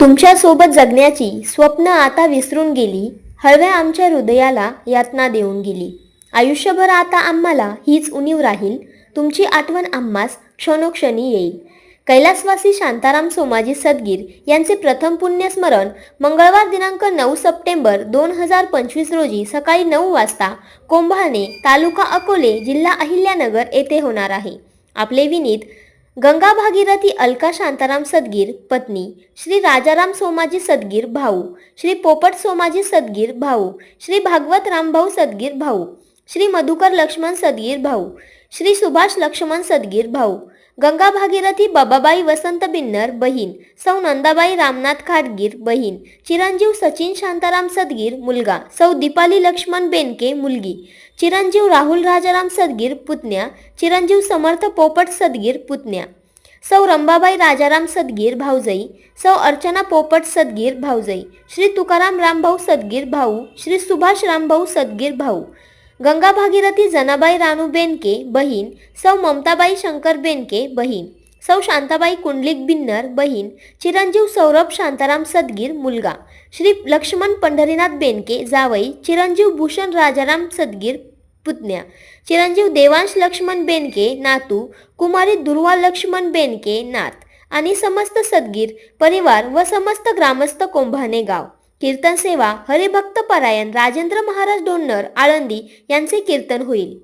तुमच्यासोबत जगण्याची स्वप्न आता विसरून गेली. हळव्या आमच्या हृदयाला यातना देऊन गेली. आयुष्यभर आता आम्हाला हीच उणीव राहील. तुमची आठवण आम्हास क्षणोक्षणी येईल. कैलासवासी शांताराम सोमाजी सदगीर यांचे प्रथम पुण्यस्मरण मंगळवार दिनांक नऊ सप्टेंबर दोन हजार पंचवीस रोजी सकाळी नऊ वाजता कोंभाणे तालुका अकोले जिल्हा अहिल्यानगर येथे होणार आहे. आपले विनीत गंगा भागीरथी अलका शांताराम सदगीर पत्नी. श्री राजाराम सोमाजी सदगीर भाऊ. श्री पोपट सोमाजी सदगीर भाऊ. श्री भागवत रामभाऊ सदगीर भाऊ. श्री मधुकर लक्ष्मण सदगीर भाऊ श्री सुभाष लक्ष्मण सदगीर भाऊ गंगा भागीरथी बाबाबाई वसंत बिन्नर बहीण सौ नंदाबाई रामनाथ खाडगीर बहीण चिरंजीव सचिन शांताराम सदगीर मुलगा सौ दीपाली लक्ष्मण बेनके मुलगी चिरंजीव राहुल राजाराम सदगीर पुतण्या चिरंजीव समर्थ पोपट सदगीर पुतण्या सौ रंबाबाई राजाराम सदगीर भाऊजई सौ अर्चना पोपट सदगीर भाऊजई श्री तुकाराम रामभाऊ सदगीर भाऊ श्री सुभाष रामभाऊ सदगीर भाऊ गंगा भागीरथी जनाबाई रानू बेनके बहीण. सौ ममताबाई शंकर बेनके बहीण. सौ शांताबाई कुंडलिक बिन्नर बहीण. चिरंजीव सौरभ शांताराम सदगीर मुलगा. श्री लक्ष्मण पंढरीनाथ बेनके जावई. चिरंजीव भूषण राजाराम सदगीर पुतण्या. चिरंजीव देवांश लक्ष्मण बेनके नातू. कुमारी दुर्वा लक्ष्मण बेनके नात. आणि समस्त सदगीर परिवार व समस्त ग्रामस्थ कोंभाने गाव कीर्तन सेवा हरिभक्त परायण राजेंद्र महाराज डोन्नर आळंदी यांचे कीर्तन होईल.